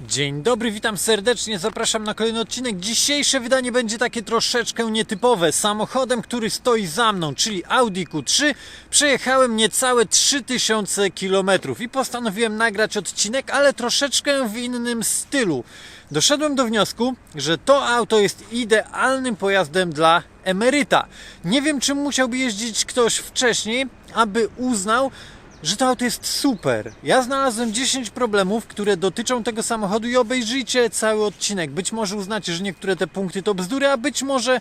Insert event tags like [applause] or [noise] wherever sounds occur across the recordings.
Dzień dobry, witam serdecznie, zapraszam na kolejny odcinek. Dzisiejsze wydanie będzie takie troszeczkę nietypowe. Samochodem, który stoi za mną, czyli Audi Q3, przejechałem niecałe 3000 km i postanowiłem nagrać odcinek, ale troszeczkę w innym stylu. Doszedłem do wniosku, że to auto jest idealnym pojazdem dla emeryta. Nie wiem, czy musiałby jeździć ktoś wcześniej, aby uznał, że to auto jest super. Ja znalazłem 10 problemów, które dotyczą tego samochodu i obejrzyjcie cały odcinek. Być może uznacie, że niektóre te punkty to bzdury, a być może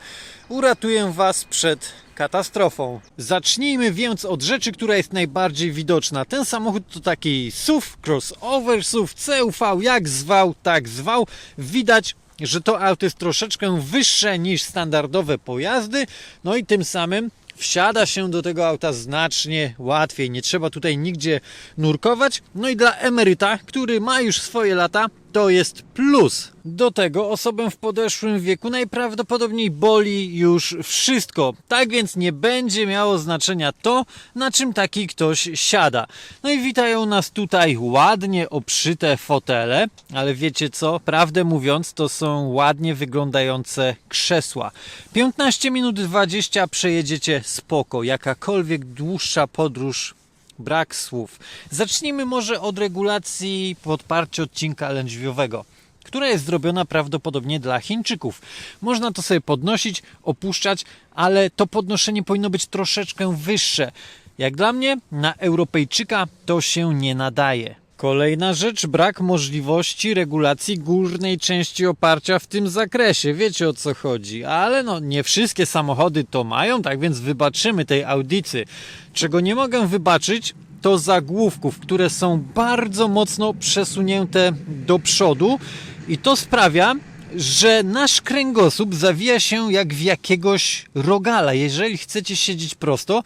uratuję Was przed katastrofą. Zacznijmy więc od rzeczy, która jest najbardziej widoczna. Ten samochód to taki SUV, crossover SUV, CUV, jak zwał, tak zwał. Widać że to auto jest troszeczkę wyższe niż standardowe pojazdy, no i tym samym wsiada się do tego auta znacznie łatwiej. Nie trzeba tutaj nigdzie nurkować. No i dla emeryta, który ma już swoje lata, to jest plus. Do tego osobę w podeszłym wieku najprawdopodobniej boli już wszystko. Tak więc nie będzie miało znaczenia to, na czym taki ktoś siada. No i witają nas tutaj ładnie obszyte fotele, ale wiecie co? Prawdę mówiąc, to są ładnie wyglądające krzesła. 15 minut 20 przejedziecie spoko. Jakakolwiek dłuższa podróż brak słów. Zacznijmy może od regulacji podparcia odcinka lędźwiowego, która jest zrobiona prawdopodobnie dla Chińczyków. Można to sobie podnosić, opuszczać, ale to podnoszenie powinno być troszeczkę wyższe. Jak dla mnie, na Europejczyka to się nie nadaje. Kolejna rzecz, brak możliwości regulacji górnej części oparcia w tym zakresie. Wiecie o co chodzi, ale no nie wszystkie samochody to mają, tak więc wybaczymy tej audycy. Czego nie mogę wybaczyć, to zagłówków, które są bardzo mocno przesunięte do przodu i to sprawia, że nasz kręgosłup zawija się jak w jakiegoś rogala. Jeżeli chcecie siedzieć prosto,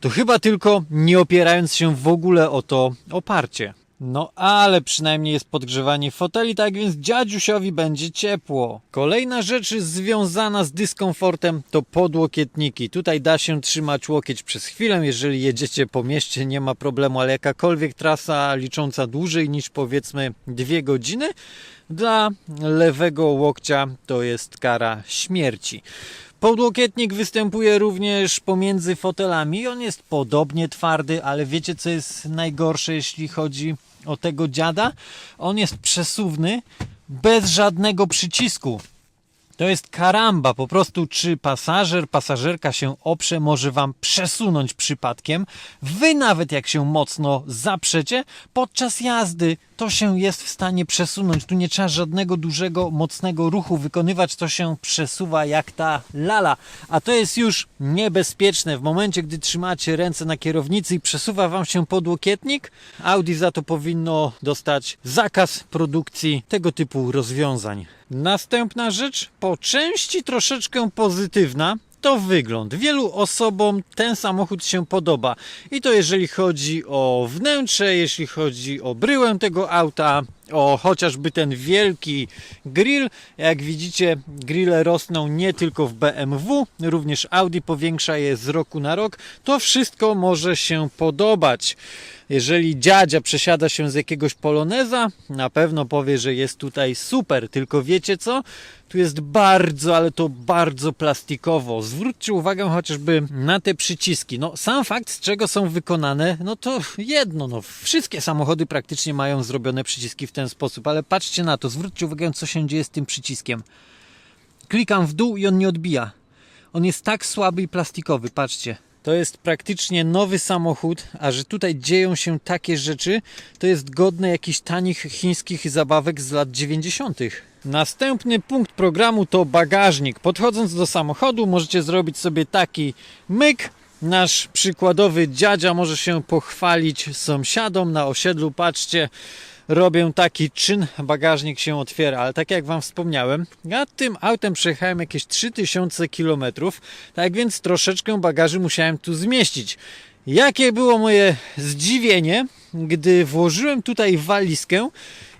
to chyba tylko nie opierając się w ogóle o to oparcie. No ale przynajmniej jest podgrzewanie foteli, tak więc dziadziusiowi będzie ciepło. Kolejna rzecz związana z dyskomfortem to podłokietniki. Tutaj da się trzymać łokieć przez chwilę, jeżeli jedziecie po mieście nie ma problemu, ale jakakolwiek trasa licząca dłużej niż powiedzmy dwie godziny, dla lewego łokcia to jest kara śmierci. Podłokietnik występuje również pomiędzy fotelami. On jest podobnie twardy, ale wiecie co jest najgorsze, jeśli chodzi o tego dziada? On jest przesuwny bez żadnego przycisku. To jest karamba, po prostu czy pasażer, pasażerka się oprze, może wam przesunąć przypadkiem. Wy nawet jak się mocno zaprzecie, podczas jazdy to się jest w stanie przesunąć. Tu nie trzeba żadnego dużego, mocnego ruchu wykonywać, to się przesuwa jak ta lala. A to jest już niebezpieczne. W momencie, gdy trzymacie ręce na kierownicy i przesuwa wam się podłokietnik, Audi za to powinno dostać zakaz produkcji tego typu rozwiązań. Następna rzecz, po części troszeczkę pozytywna, to wygląd. Wielu osobom ten samochód się podoba. I to jeżeli chodzi o wnętrze, jeśli chodzi o bryłę tego auta, o chociażby ten wielki grill. Jak widzicie, grille rosną nie tylko w BMW, również Audi powiększa je z roku na rok. To wszystko może się podobać. Jeżeli dziadzia przesiada się z jakiegoś poloneza, na pewno powie, że jest tutaj super. Tylko wiecie co? Tu jest bardzo, ale to bardzo plastikowo. Zwróćcie uwagę chociażby na te przyciski. No, sam fakt, z czego są wykonane, no to jedno. No, wszystkie samochody praktycznie mają zrobione przyciski w ten sposób, ale patrzcie na to. Zwróćcie uwagę, co się dzieje z tym przyciskiem. Klikam w dół i on nie odbija. On jest tak słaby i plastikowy, patrzcie. To jest praktycznie nowy samochód, a że tutaj dzieją się takie rzeczy, to jest godne jakichś tanich chińskich zabawek z lat 90. Następny punkt programu to bagażnik. Podchodząc do samochodu, możecie zrobić sobie taki myk. Nasz przykładowy dziadzia może się pochwalić sąsiadom na osiedlu. Patrzcie, robię taki czyn, bagażnik się otwiera, ale tak jak Wam wspomniałem, ja tym autem przejechałem jakieś 3000 km, tak więc troszeczkę bagaży musiałem tu zmieścić. Jakie było moje zdziwienie, gdy włożyłem tutaj walizkę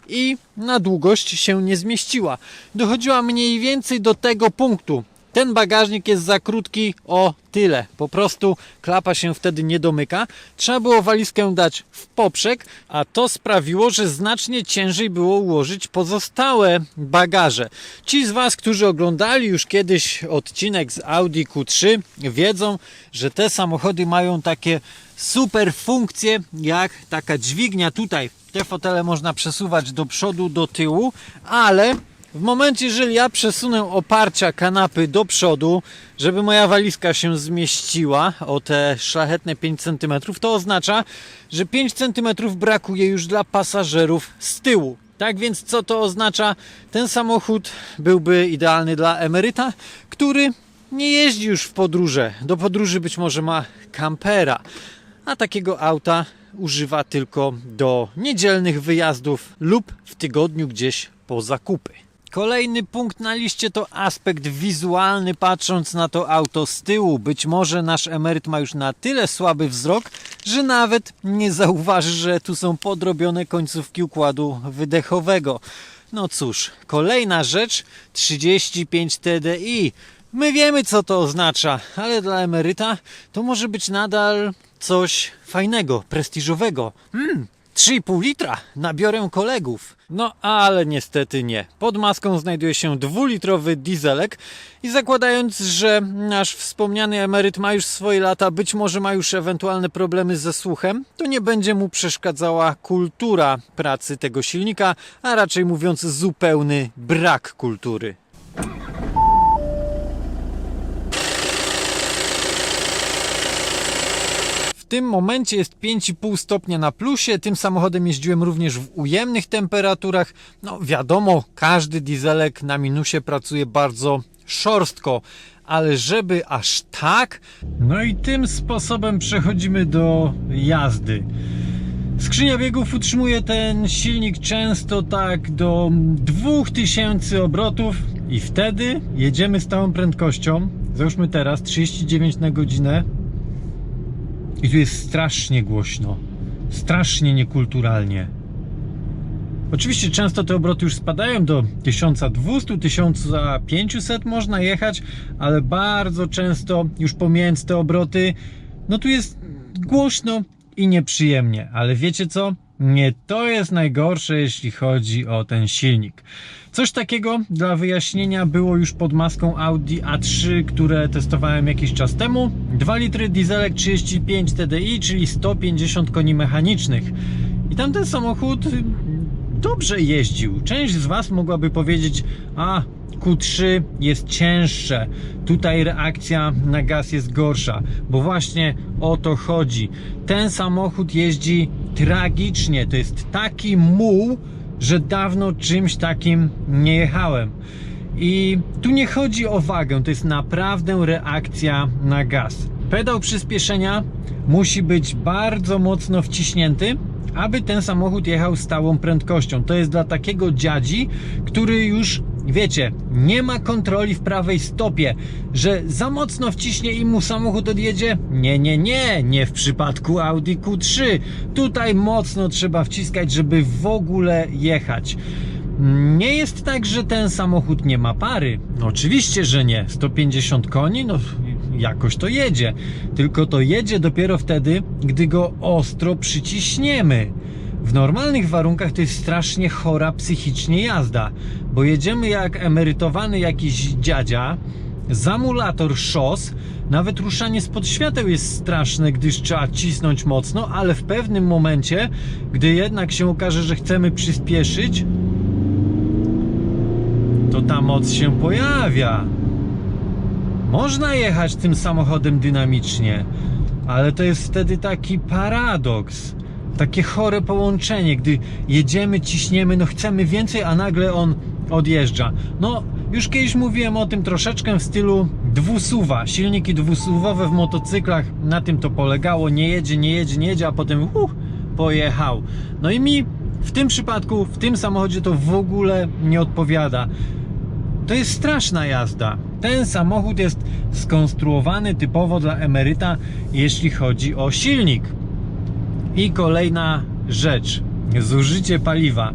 i na długość się nie zmieściła. Dochodziła mniej więcej do tego punktu. Ten bagażnik jest za krótki o tyle. Po prostu klapa się wtedy nie domyka. Trzeba było walizkę dać w poprzek, a to sprawiło, że znacznie ciężej było ułożyć pozostałe bagaże. Ci z Was, którzy oglądali już kiedyś odcinek z Audi Q3, wiedzą, że te samochody mają takie super funkcje, jak taka dźwignia tutaj. Te fotele można przesuwać do przodu, do tyłu, ale w momencie, jeżeli ja przesunę oparcia kanapy do przodu, żeby moja walizka się zmieściła o te szlachetne 5 cm, to oznacza, że 5 cm brakuje już dla pasażerów z tyłu. Tak więc co to oznacza? Ten samochód byłby idealny dla emeryta, który nie jeździ już w podróże. Do podróży być może ma kampera, a takiego auta używa tylko do niedzielnych wyjazdów lub w tygodniu gdzieś po zakupy. Kolejny punkt na liście to aspekt wizualny, patrząc na to auto z tyłu. Być może nasz emeryt ma już na tyle słaby wzrok, że nawet nie zauważy, że tu są podrobione końcówki układu wydechowego. No cóż, kolejna rzecz 35 TDI. My wiemy, co to oznacza, ale dla emeryta to może być nadal coś fajnego, prestiżowego. Mm, 3,5 litra nabiorę kolegów. No ale niestety nie. Pod maską znajduje się dwulitrowy dieselek i zakładając, że nasz wspomniany emeryt ma już swoje lata, być może ma już ewentualne problemy ze słuchem, to nie będzie mu przeszkadzała kultura pracy tego silnika, a raczej mówiąc zupełny brak kultury. W tym momencie jest 5,5 stopnia na plusie. Tym samochodem jeździłem również w ujemnych temperaturach. No wiadomo, każdy dieselek na minusie pracuje bardzo szorstko, ale żeby aż tak. No i tym sposobem przechodzimy do jazdy. Skrzynia biegów utrzymuje ten silnik często tak do 2000 obrotów i wtedy jedziemy stałą prędkością. Załóżmy teraz 39 na godzinę. I tu jest strasznie głośno, strasznie niekulturalnie. Oczywiście często te obroty już spadają do 1200, 1500 można jechać, ale bardzo często już pomijając te obroty, no tu jest głośno i nieprzyjemnie. Ale wiecie co? Nie to jest najgorsze, jeśli chodzi o ten silnik. Coś takiego dla wyjaśnienia było już pod maską Audi A3, które testowałem jakiś czas temu. 2 litry dieselek 35 TDI, czyli 150 koni mechanicznych. I tamten samochód dobrze jeździł. Część z Was mogłaby powiedzieć, a Q3 jest cięższe, tutaj reakcja na gaz jest gorsza, bo właśnie o to chodzi. Ten samochód jeździ tragicznie, to jest taki muł, że dawno czymś takim nie jechałem. I tu nie chodzi o wagę, to jest naprawdę reakcja na gaz. Pedał przyspieszenia musi być bardzo mocno wciśnięty, aby ten samochód jechał stałą prędkością. To jest dla takiego dziadzi, który już wiecie, nie ma kontroli w prawej stopie, że za mocno wciśnie i mu samochód odjedzie. Nie, nie, nie, nie w przypadku Audi Q3. Tutaj mocno trzeba wciskać, żeby w ogóle jechać. Nie jest tak, że ten samochód nie ma pary. No, oczywiście, że nie. 150 koni, no jakoś to jedzie. Tylko to jedzie dopiero wtedy, gdy go ostro przyciśniemy. W normalnych warunkach to jest strasznie chora psychicznie jazda, bo jedziemy jak emerytowany jakiś dziadzia, zamulator szos, nawet ruszanie spod świateł jest straszne, gdyż trzeba cisnąć mocno, ale w pewnym momencie, gdy jednak się okaże, że chcemy przyspieszyć, to ta moc się pojawia. Można jechać tym samochodem dynamicznie, ale to jest wtedy taki paradoks takie chore połączenie, gdy jedziemy, ciśniemy, no chcemy więcej, a nagle on odjeżdża. No, już kiedyś mówiłem o tym troszeczkę w stylu dwusuwa. Silniki dwusuwowe w motocyklach na tym to polegało. Nie jedzie, nie jedzie, nie jedzie, a potem uh, pojechał. No i mi w tym przypadku, w tym samochodzie to w ogóle nie odpowiada. To jest straszna jazda. Ten samochód jest skonstruowany typowo dla emeryta, jeśli chodzi o silnik. I kolejna rzecz. Zużycie paliwa.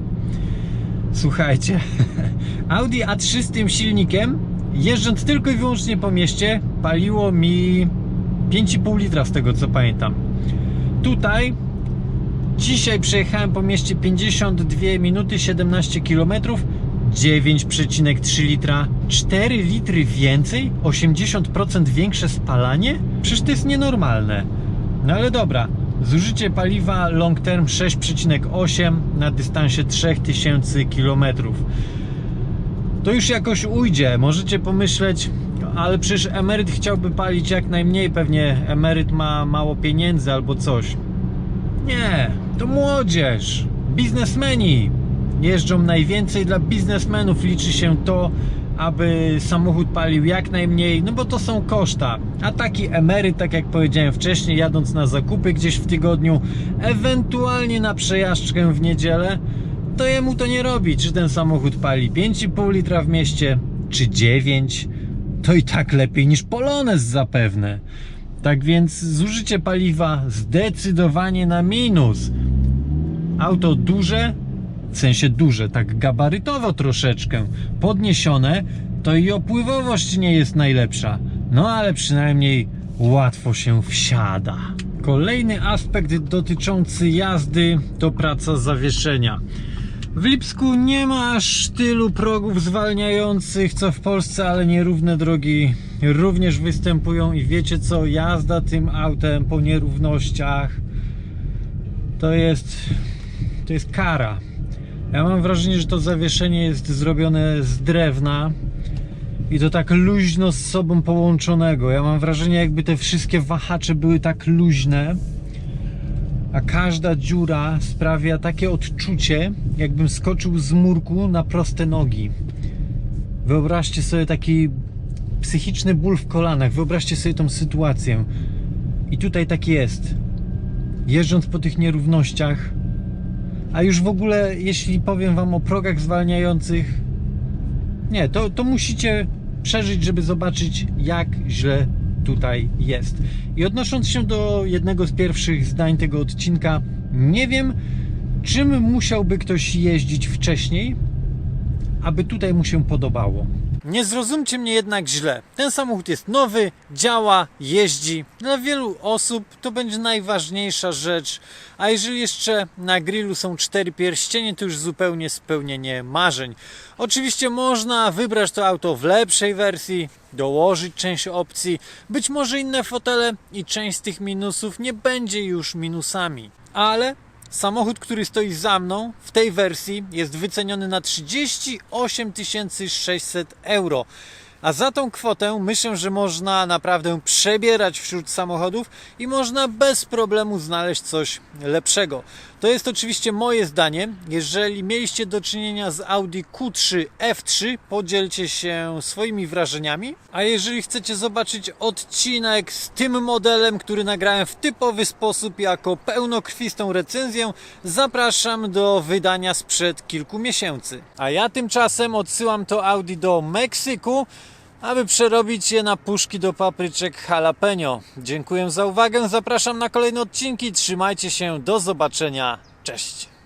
Słuchajcie, [laughs] Audi A3 z tym silnikiem jeżdżąc tylko i wyłącznie po mieście, paliło mi 5,5 litra z tego co pamiętam. Tutaj dzisiaj przejechałem po mieście 52 minuty 17 km 9,3 litra 4 litry więcej 80% większe spalanie? Przecież to jest nienormalne no ale dobra zużycie paliwa long term 6,8 na dystansie 3000 km to już jakoś ujdzie. Możecie pomyśleć, ale przecież emeryt chciałby palić jak najmniej. Pewnie emeryt ma mało pieniędzy albo coś. Nie, to młodzież, biznesmeni. Jeżdżą najwięcej dla biznesmenów. Liczy się to, aby samochód palił jak najmniej, no bo to są koszta. A taki emeryt, tak jak powiedziałem wcześniej, jadąc na zakupy gdzieś w tygodniu, ewentualnie na przejażdżkę w niedzielę, to jemu to nie robi, czy ten samochód pali 5,5 litra w mieście, czy 9. To i tak lepiej niż Polones zapewne. Tak więc zużycie paliwa zdecydowanie na minus. Auto duże, w sensie duże, tak gabarytowo troszeczkę podniesione, to i opływowość nie jest najlepsza. No ale przynajmniej łatwo się wsiada. Kolejny aspekt dotyczący jazdy to praca zawieszenia. W Lipsku nie ma aż tylu progów zwalniających co w Polsce, ale nierówne drogi również występują i wiecie co, jazda tym autem po nierównościach to jest to jest kara. Ja mam wrażenie, że to zawieszenie jest zrobione z drewna i to tak luźno z sobą połączonego. Ja mam wrażenie, jakby te wszystkie wahacze były tak luźne, a każda dziura sprawia takie odczucie, jakbym skoczył z murku na proste nogi. Wyobraźcie sobie taki psychiczny ból w kolanach. Wyobraźcie sobie tą sytuację. I tutaj tak jest. Jeżdżąc po tych nierównościach, a już w ogóle, jeśli powiem Wam o progach zwalniających, nie, to, to musicie przeżyć, żeby zobaczyć, jak źle tutaj jest. I odnosząc się do jednego z pierwszych zdań tego odcinka, nie wiem, czym musiałby ktoś jeździć wcześniej, aby tutaj mu się podobało. Nie zrozumcie mnie jednak źle. Ten samochód jest nowy, działa, jeździ. Dla wielu osób to będzie najważniejsza rzecz. A jeżeli jeszcze na grillu są cztery pierścienie, to już zupełnie spełnienie marzeń. Oczywiście można wybrać to auto w lepszej wersji, dołożyć część opcji, być może inne fotele i część z tych minusów nie będzie już minusami. Ale Samochód, który stoi za mną w tej wersji jest wyceniony na 38 600 euro. A za tą kwotę myślę, że można naprawdę przebierać wśród samochodów i można bez problemu znaleźć coś lepszego. To jest oczywiście moje zdanie. Jeżeli mieliście do czynienia z Audi Q3 F3, podzielcie się swoimi wrażeniami. A jeżeli chcecie zobaczyć odcinek z tym modelem, który nagrałem w typowy sposób jako pełnokrwistą recenzję, zapraszam do wydania sprzed kilku miesięcy. A ja tymczasem odsyłam to Audi do Meksyku aby przerobić je na puszki do papryczek jalapeno. Dziękuję za uwagę, zapraszam na kolejne odcinki, trzymajcie się, do zobaczenia, cześć!